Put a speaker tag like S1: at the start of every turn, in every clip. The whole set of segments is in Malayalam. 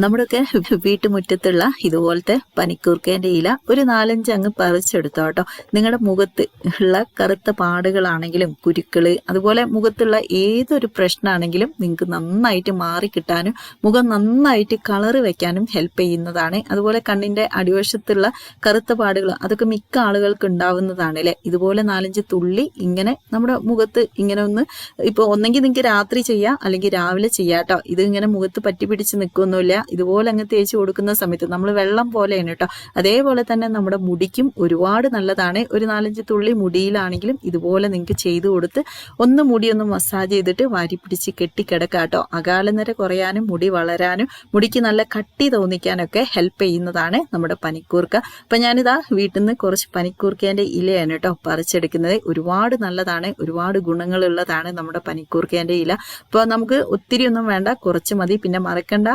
S1: നമ്മുടെയൊക്കെ വീട്ടുമുറ്റത്തുള്ള ഇതുപോലത്തെ പനിക്കൂർക്കേന്റെ ഇല ഒരു നാലഞ്ച് അങ്ങ് പറിച്ചെടുത്തോ കേട്ടോ. നിങ്ങളുടെ മുഖത്ത് ഉള്ള കറുത്ത പാടുകളാണെങ്കിലും കുരുക്കൾ അതുപോലെ മുഖത്തുള്ള ഏതൊരു പ്രശ്നമാണെങ്കിലും നിങ്ങൾക്ക് നന്നായിട്ട് മാറി കിട്ടാനും മുഖം നന്നായിട്ട് കളറ് വെക്കാനും ഹെൽപ്പ് ചെയ്യുന്നതാണ്. അതുപോലെ കണ്ണിന്റെ അടിവശത്തുള്ള കറുത്ത പാടുകൾ അതൊക്കെ മിക്ക ആളുകൾക്ക് ഉണ്ടാവുന്നതാണ് അല്ലേ? ഇതുപോലെ നാലഞ്ച് തുള്ളി ഇങ്ങനെ നമ്മുടെ മുഖത്ത് ഇങ്ങനെ ഒന്ന് ഇപ്പൊ ഒന്നെങ്കിൽ നിങ്ങൾക്ക് രാത്രി ചെയ്യാം അല്ലെങ്കിൽ രാവിലെ ചെയ്യാം കേട്ടോ. ഇത് ഇങ്ങനെ മുഖത്ത് പറ്റി പിടിച്ച് നിൽക്കൊന്നുമില്ല. ഇതുപോലെ അങ്ങ് തേച്ച് കൊടുക്കുന്ന സമയത്ത് നമ്മൾ വെള്ളം പോലെയാണ് കേട്ടോ. അതേപോലെ തന്നെ നമ്മുടെ മുടിക്കും ഒരുപാട് നല്ലതാണ്. ഒരു നാലഞ്ച് തുള്ളി മുടിയിലാണെങ്കിലും ഇതുപോലെ നിങ്ങൾക്ക് ചെയ്തു കൊടുത്ത് ഒന്ന് മുടി ഒന്ന് മസാജ് ചെയ്തിട്ട് വാരി പിടിച്ച് കെട്ടിക്കിടക്കാം കേട്ടോ. അകാലനിര കുറയാനും മുടി വളരാനും മുടിക്ക് നല്ല കട്ടി തോന്നിക്കാനൊക്കെ ഹെൽപ്പ് ചെയ്യുന്നതാണ് നമ്മുടെ പനിക്കൂർക്ക. അപ്പം ഞാനിതാ വീട്ടിൽ നിന്ന് കുറച്ച് പനിക്കൂർക്കേന്റെ ഇലയാണ് കേട്ടോ പറിച്ചെടുക്കുന്നത്. ഒരുപാട് നല്ലതാണ്. ഒരുപാട് ഗുണങ്ങളുള്ളതാണ് നമ്മുടെ പനിക്കൂർക്കേന്റെ ഇല. അപ്പോൾ നമുക്ക് ഒത്തിരി ഒന്നും വേണ്ട. കുറച്ച് മതി. പിന്നെ മറക്കണ്ട.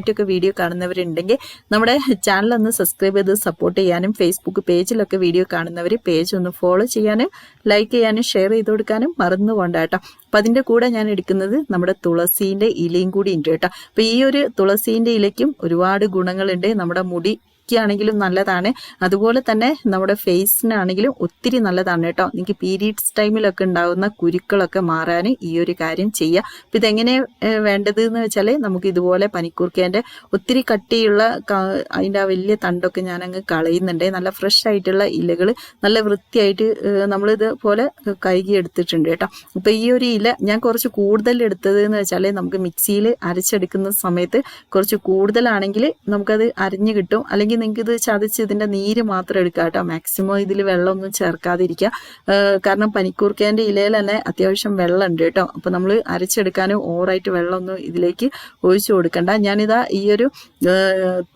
S1: ആദ്യമായിട്ടൊക്കെ വീഡിയോ കാണുന്നവരുണ്ടെങ്കിൽ നമ്മുടെ ചാനൽ ഒന്ന് സബ്സ്ക്രൈബ് ചെയ്ത് സപ്പോർട്ട് ചെയ്യാനും ഫേസ്ബുക്ക് പേജിലൊക്കെ വീഡിയോ കാണുന്നവർ പേജ് ഒന്ന് ഫോളോ ചെയ്യാനും ലൈക്ക് ചെയ്യാനും ഷെയർ ചെയ്ത് കൊടുക്കാനും മറന്നു അപ്പൊ അതിന്റെ കൂടെ ഞാൻ എടുക്കുന്നത് നമ്മുടെ തുളസീന്റെ ഇലയും കൂടി ഉണ്ട് കേട്ടോ. അപ്പൊ ഈ ഒരു തുളസീന്റെ ഇലയ്ക്കും ഒരുപാട് ഗുണങ്ങളുണ്ട്. നമ്മുടെ മുടി ആണെങ്കിലും നല്ലതാണ്. അതുപോലെ തന്നെ നമ്മുടെ ഫേസിനാണെങ്കിലും ഒത്തിരി നല്ലതാണ് കേട്ടോ. നിങ്ങൾക്ക് പീരീഡ്സ് ടൈമിലൊക്കെ ഉണ്ടാകുന്ന കുരുക്കളൊക്കെ മാറാൻ ഈ ഒരു കാര്യം ചെയ്യുക അപ്പം ഇതെങ്ങനെ വേണ്ടത് എന്ന് വെച്ചാൽ നമുക്ക് ഇതുപോലെ പനിക്കൂർക്കേന്റെ ഒത്തിരി കട്ടിയുള്ള അതിന്റെ ആ വലിയ തണ്ടൊക്കെ ഞാൻ അങ്ങ് കളയുന്നുണ്ട്. നല്ല ഫ്രഷ് ആയിട്ടുള്ള ഇലകൾ നല്ല വൃത്തിയായിട്ട് നമ്മൾ ഇതുപോലെ കഴുകി എടുത്തിട്ടുണ്ട് കേട്ടോ. അപ്പം ഈ ഒരു ഇല ഞാൻ കുറച്ച് കൂടുതൽ എടുത്തത് എന്ന് വെച്ചാൽ നമുക്ക് മിക്സിയിൽ അരച്ചെടുക്കുന്ന സമയത്ത് കുറച്ച് കൂടുതലാണെങ്കിൽ നമുക്കത് അരിഞ്ഞു കിട്ടും. അല്ലെങ്കിൽ നിങ്ങൾക്ക് ഇത് ചതച്ച് ഇതിന്റെ നീര് മാത്രം എടുക്കുക കേട്ടോ. മാക്സിമം ഇതിൽ വെള്ളമൊന്നും ചേർക്കാതിരിക്കുക. കാരണം പനിക്കൂർക്കേന്റെ ഇലയിൽ തന്നെ അത്യാവശ്യം വെള്ളം ഉണ്ട് കേട്ടോ. അപ്പോൾ നമ്മൾ അരച്ചെടുക്കാനും ഓവറായിട്ട് വെള്ളമൊന്നും ഇതിലേക്ക് ഒഴിച്ചു കൊടുക്കണ്ട. ഞാനിതാ ഈ ഒരു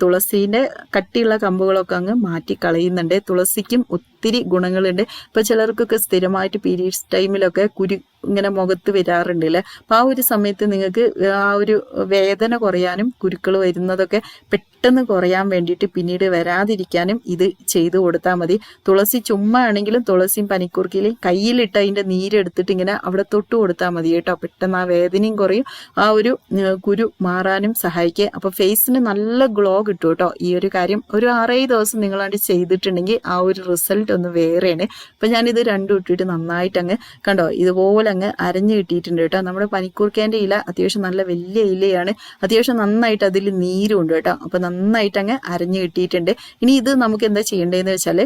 S1: തുളസീന്റെ കട്ടിയുള്ള കമ്പുകളൊക്കെ അങ്ങ് മാറ്റി കളയുന്നുണ്ട്. തുളസിക്കും ഒത്തിരി ഗുണങ്ങളുണ്ട്. ഇപ്പോൾ ചിലർക്കൊക്കെ സ്ഥിരമായിട്ട് പീരീഡ്സ് ടൈമിലൊക്കെ കുരു ഇങ്ങനെ മുഖത്ത് വരാറുണ്ട് അല്ലേ അപ്പോൾ ആ ഒരു സമയത്ത് നിങ്ങൾക്ക് ആ ഒരു വേദന കുറയാനും കുരുക്കൾ വരുന്നതൊക്കെ പെട്ടെന്ന് കുറയാൻ വേണ്ടിയിട്ട് പിന്നീട് വരാതിരിക്കാനും ഇത് ചെയ്തു കൊടുത്താൽ മതി. തുളസി ചുമ്മാ ആണെങ്കിലും തുളസിയും പനിക്കൂർക്കയിലും കയ്യിലിട്ട് അതിന്റെ നീരെടുത്തിട്ട് ഇങ്ങനെ അവിടെ തൊട്ട് കൊടുത്താൽ മതി കേട്ടോ. പെട്ടെന്ന് ആ വേദനയും കുറയും. ആ ഒരു കുരു മാറാനും സഹായിക്കുക. അപ്പോൾ ഫേസിന് നല്ല ഗ്ലോ കിട്ടും കേട്ടോ. ഈ ഒരു കാര്യം ഒരു ആറേഴ് ദിവസം നിങ്ങളാണ്ട് ചെയ്തിട്ടുണ്ടെങ്കിൽ ആ ഒരു റിസൾട്ട് ഒന്ന് വേറെയാണ്. അപ്പം ഞാനിത് രണ്ടും ഇട്ടിട്ട് നന്നായിട്ട് അങ്ങ് കണ്ടോ ഇതുപോലെ അങ്ങ് അരഞ്ഞു കിട്ടിയിട്ടുണ്ട് കേട്ടോ. നമ്മുടെ പനിക്കൂർക്കേന്റെ ഇല അത്യാവശ്യം നല്ല വലിയ ഇലയാണ്. അത്യാവശ്യം നന്നായിട്ട് അതിൽ നീരുണ്ട് കേട്ടോ. അപ്പൊ നന്നായിട്ട് അങ്ങ് അരഞ്ഞു കിട്ടിയിട്ടുണ്ട്. ഇനി ഇത് നമുക്ക് എന്താ ചെയ്യേണ്ടതെന്ന് വെച്ചാൽ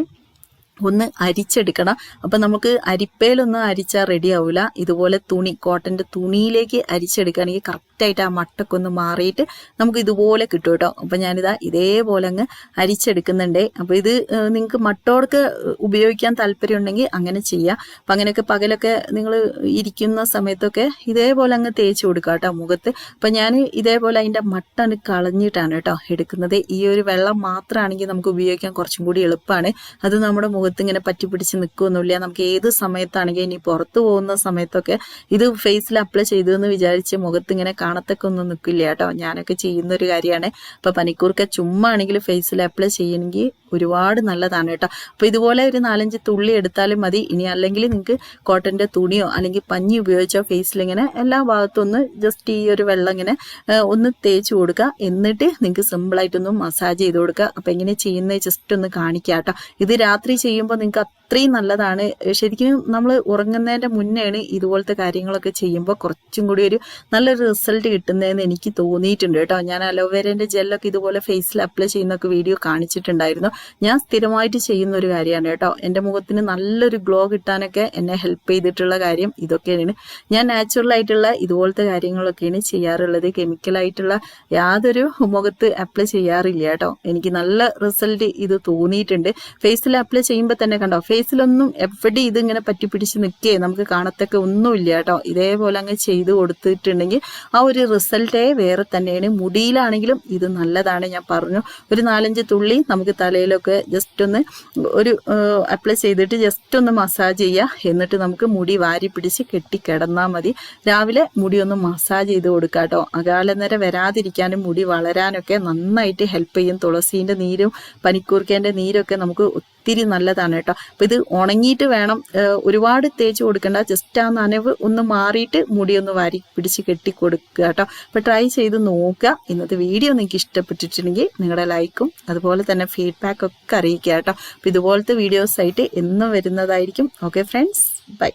S1: ഒന്ന് അരിച്ചെടുക്കണം. അപ്പം നമുക്ക് അരിപ്പയിലൊന്നും അരിച്ചാൽ റെഡി ആവില്ല ഇതുപോലെ തുണി കോട്ടന്റെ തുണിയിലേക്ക് അരിച്ചെടുക്കുകയാണെങ്കിൽ കറക്റ്റായിട്ട് ആ മട്ടൊക്കെ ഒന്ന് മാറിയിട്ട് നമുക്ക് ഇതുപോലെ കിട്ടും കേട്ടോ. അപ്പം ഞാനിതാ ഇതേപോലെ അങ്ങ് അരിച്ചെടുക്കുന്നുണ്ട്. അപ്പോൾ ഇത് നിങ്ങൾക്ക് മട്ടോടൊക്കെ ഉപയോഗിക്കാൻ താല്പര്യമുണ്ടെങ്കിൽ അങ്ങനെ ചെയ്യാം. അപ്പം അങ്ങനെയൊക്കെ പകലൊക്കെ നിങ്ങൾ ഇരിക്കുന്ന സമയത്തൊക്കെ ഇതേപോലെ അങ്ങ് തേച്ച് കൊടുക്കുക കേട്ടോ മുഖത്ത്. അപ്പം ഞാൻ ഇതേപോലെ അതിന്റെ മട്ടണ് കളഞ്ഞിട്ടാണ് കേട്ടോ എടുക്കുന്നത്. ഈ ഒരു വെള്ളം മാത്രമാണെങ്കിൽ നമുക്ക് ഉപയോഗിക്കാൻ കുറച്ചും കൂടി എളുപ്പമാണ്. അത് നമ്മുടെ മുഖത്ത് ഇങ്ങനെ പറ്റി പിടിച്ച് നിൽക്കുമെന്നില്ല നമുക്ക് ഏത് സമയത്താണെങ്കിൽ ഇനി പുറത്തു പോകുന്ന സമയത്തൊക്കെ ഇത് ഫേസിൽ അപ്ലൈ ചെയ്തു എന്ന് വിചാരിച്ച് മുഖത്ത് ഇങ്ങനെ കാണത്തൊക്കെ ഒന്നും നിൽക്കില്ല കേട്ടോ. ഞാനൊക്കെ ചെയ്യുന്ന ഒരു കാര്യമാണ്. അപ്പോൾ പനിക്കൂർക്ക ചുമ്മാ ആണെങ്കിൽ ഫേസിൽ അപ്ലൈ ചെയ്യണമെങ്കിൽ ഒരുപാട് നല്ലതാണ് കേട്ടോ. അപ്പൊ ഇതുപോലെ ഒരു നാലഞ്ച് തുള്ളി എടുത്താലും മതി. ഇനി അല്ലെങ്കിൽ നിങ്ങൾക്ക് കോട്ടന്റെ തുണിയോ അല്ലെങ്കിൽ പഞ്ഞി ഉപയോഗിച്ചോ ഫേസിൽ ഇങ്ങനെ എല്ലാ ഭാഗത്തും ഒന്ന് ജസ്റ്റ് ഈ ഒരു വെള്ളം ഇങ്ങനെ ഒന്ന് തേച്ച് കൊടുക്കുക എന്നിട്ട് നിങ്ങൾക്ക് സിമ്പിളായിട്ടൊന്ന് മസാജ് ചെയ്ത് കൊടുക്കുക അപ്പൊ എങ്ങനെ ചെയ്യുന്നത് ജസ്റ്റ് ഒന്ന് കാണിക്കാം കേട്ടോ ഇത് രാത്രി ചെയ്യുമ്പോൾ നിങ്ങൾക്ക് അത്രയും നല്ലതാണ്. ശരിക്കും നമ്മൾ ഉറങ്ങുന്നതിന്റെ മുന്നേയാണ് ഇതുപോലത്തെ കാര്യങ്ങളൊക്കെ ചെയ്യുമ്പോൾ കുറച്ചും കൂടി ഒരു നല്ലൊരു റിസൾട്ട് കിട്ടുന്നതെന്ന് എനിക്ക് തോന്നിയിട്ടുണ്ട് കേട്ടോ. ഞാൻ അലോവേരേന്റെ ജെല്ലൊക്കെ ഇതുപോലെ ഫേസിൽ അപ്ലൈ ചെയ്യുന്നൊക്കെ വീഡിയോ കാണിച്ചിട്ടുണ്ടായിരുന്നു. ഞാൻ സ്ഥിരമായിട്ട് ചെയ്യുന്ന ഒരു കാര്യമാണ് കേട്ടോ. എന്റെ മുഖത്തിന് നല്ലൊരു ഗ്ലോ കിട്ടാനൊക്കെ എന്നെ ഹെൽപ്പ് ചെയ്തിട്ടുള്ള കാര്യം ഇതൊക്കെയാണ്. ഞാൻ നാച്ചുറൽ ആയിട്ടുള്ള ഇതുപോലത്തെ കാര്യങ്ങളൊക്കെയാണ് ചെയ്യാറുള്ളത്. കെമിക്കലായിട്ടുള്ള യാതൊരു മുഖത്ത് അപ്ലൈ ചെയ്യാറില്ല കേട്ടോ. എനിക്ക് നല്ല റിസൾട്ട് ഇത് തോന്നിയിട്ടുണ്ട്. ഫേസിൽ അപ്ലൈ ചെയ്യുമ്പോൾ തന്നെ കണ്ടോ? ഫേസിലൊന്നും എവിടെ ഇതിങ്ങനെ പറ്റിപ്പിടിച്ച് നിൽക്കേ നമുക്ക് കാണത്തൊക്കെ ഒന്നുമില്ല കേട്ടോ. ഇതേപോലെ അങ്ങ് ചെയ്ത് കൊടുത്തിട്ടുണ്ടെങ്കിൽ ആ ഒരു റിസൾട്ടേ വേറെ തന്നെയാണ്. മുടിയിലാണെങ്കിലും ഇത് നല്ലതാണ് ഞാൻ പറഞ്ഞു. ഒരു നാലഞ്ച് തുള്ളി നമുക്ക് തലയിലൊക്കെ ജസ്റ്റ് ഒന്ന് ഒരു അപ്ലൈ ചെയ്തിട്ട് ജസ്റ്റ് ഒന്ന് മസാജ് ചെയ്യുക എന്നിട്ട് നമുക്ക് മുടി വാരി പിടിച്ച് കെട്ടിക്കിടന്നാൽ മതി. രാവിലെ മുടി ഒന്ന് മസാജ് ചെയ്ത് കൊടുക്കുക കേട്ടോ. അകാലനര വരാതിരിക്കാനും മുടി വളരാനൊക്കെ നന്നായിട്ട് ഹെൽപ്പ് ചെയ്യും. തുളസീന്റെ നീരും പനിക്കൂർക്കേന്റെ നീരൊക്കെ നമുക്ക് ഒത്തിരി നല്ലതാണ് കേട്ടോ. അപ്പം ഇത് ഉണങ്ങിയിട്ട് വേണം ഒരുപാട് തേച്ച് കൊടുക്കേണ്ട. ജസ്റ്റ് ആ നനവ് ഒന്ന് മാറിയിട്ട് മുടി ഒന്ന് വാരി പിടിച്ച് കെട്ടി കൊടുക്കുക കേട്ടോ. അപ്പം ട്രൈ ചെയ്ത് നോക്കുക. ഇന്നത്തെ വീഡിയോ നിങ്ങൾക്ക് ഇഷ്ടപ്പെട്ടിട്ടുണ്ടെങ്കിൽ നിങ്ങളുടെ ലൈക്കും അതുപോലെ തന്നെ ഫീഡ്ബാക്ക് ഒക്കെ അറിയിക്കുക കേട്ടോ. അപ്പം ഇതുപോലത്തെ വീഡിയോസ് ആയിട്ട് എന്നും വരുന്നതായിരിക്കും. Okay friends bye